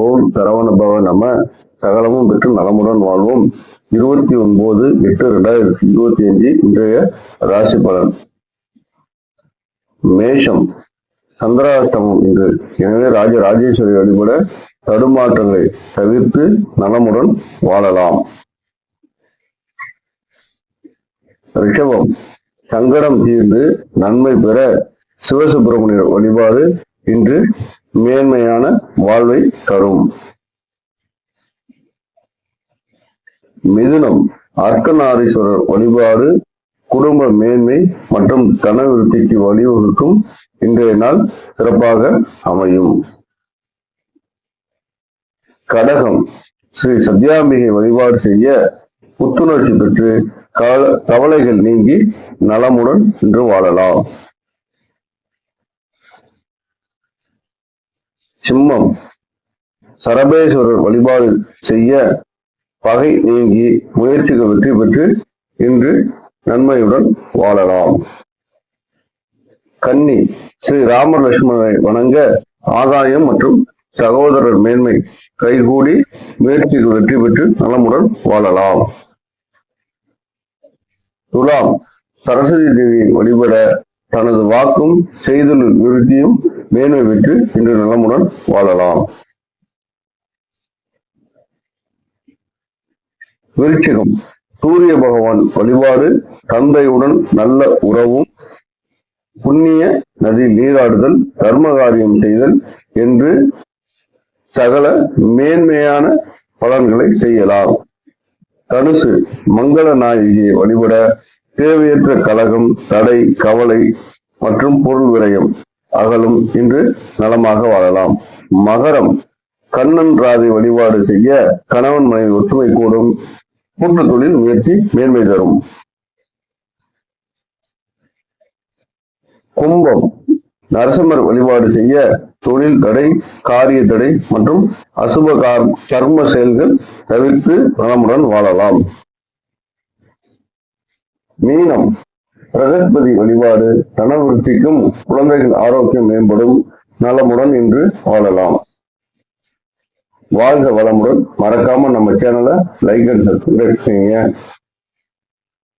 ஓம் சரவண பவ நம. சகலமும் பெற்று நலமுடன் வாழ்வோம். இருபத்தி ஒன்பது எட்டு ரெண்டாயிரத்தி இருபத்தி அஞ்சு இன்றைய ராசி பலன். மேஷம் சந்திராஷ்டமம் இன்று எனவே ராஜ ராஜேஸ்வரி வழிபட தடுமாற்றங்களை தவிர்த்து நலமுடன் வாழலாம். ரிஷபம் சங்கடம் தீர்ந்து நன்மை பெற சிவசுப்பிரமணியர் வழிபாடு இன்று மேன்மையான வாழ்வை தரும். மிதுனம் அர்க்கநாதீஸ்வரர் வழிபாடு குடும்ப மேன்மை மற்றும் தன விருத்திக்கு வழிவகுக்கும் இன்றைய நாள் சிறப்பாக அமையும். கடகம் ஸ்ரீ சத்யாம்பிகை வழிபாடு செய்ய புத்துணர்ச்சி பெற்று கவலைகள் நீங்கி நலமுடன் இன்று வாழலாம். சிம்மம். சரபேஸ்வரர் வழிபாடு செய்ய பகை நீங்கி முயற்சிகள் வெற்றி பெற்று இன்று நன்மையுடன் வாழலாம். கன்னி. ஸ்ரீ ராமர் லட்சுமணனை வணங்க ஆதாயம் மற்றும் சகோதரர் மேன்மை கைகூடி முயற்சிகள் வெற்றி பெற்று நலமுடன் வாழலாம். துலாம். சரஸ்வதி தேவியை வழிபட தனது வாக்கும் செய்தொழில் விருத்தியும் மேன்மை பெற்று இன்று நலமுடன் வாழலாம். விருச்சிகம். சூரிய பகவான் வழிபாடு தந்தையுடன் நல்ல உறவும் புண்ணிய நதி நீராடுதல் தர்ம காரியம் செய்தல் என்று சகல மேன்மையான பலன்களை செய்யலாம். தனுசு. மங்கள நாயகியை வழிபட தேவையற்ற கலகம் தடை கவலை மற்றும் பொருள் விரயம் அகலும் இன்று நலமாக வாழலாம். மகரம் கண்ணன் ராதை வழிபாடு செய்ய கணவன் மனைவி ஒற்றுமை கூடும். கூட்டு தொழில் முயற்சி மேன்மை தரும். கும்பம் நரசிம்மர் வழிபாடு செய்ய தொழில் தடை காரிய தடை மற்றும் அசுப கார் கர்ம செயல்கள் தவிர்த்து நலமுடன் வாழலாம். மீனம் பிரகஸ்பதி வழிபாடு தனவிருத்திக்கும் குழந்தைகள் ஆரோக்கியம் மேம்படும் நலமுடன் இன்று வாழலாம். வாழ்க வளமுடன். மறக்காம நம்ம சேனலை லைக் அண்ட் சப்ஸ்கிரைப் செய்யுங்க.